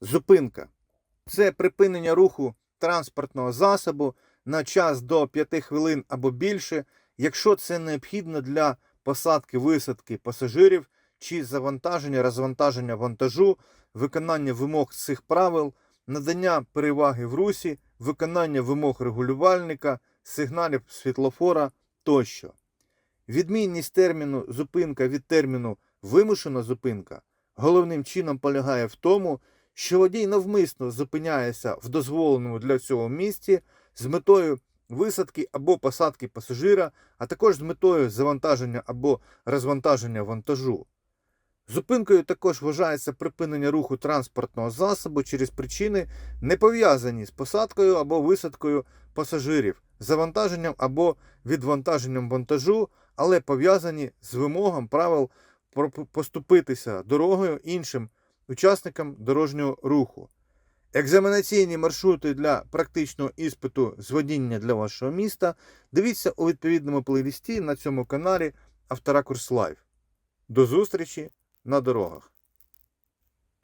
Зупинка. Це припинення руху транспортного засобу на час до 5 хвилин або більше, якщо це необхідно для посадки висадки пасажирів чи завантаження, розвантаження вантажу, виконання вимог цих правил, надання переваги в русі, виконання вимог регулювальника, сигналів світлофора тощо. Відмінність терміну зупинка від терміну вимушена зупинка головним чином полягає в тому, що водій навмисно зупиняється в дозволеному для цього місці з метою висадки або посадки пасажира, а також з метою завантаження або розвантаження вантажу. Зупинкою також вважається припинення руху транспортного засобу через причини, не пов'язані з посадкою або висадкою пасажирів, завантаженням або відвантаженням вантажу, але пов'язані з вимогом правил поступитися дорогою іншим учасникам дорожнього руху. Екзаменаційні маршрути для практичного іспиту з водіння для вашого міста дивіться у відповідному плейлісті на цьому каналі Авторакурс Лайв. До зустрічі на дорогах!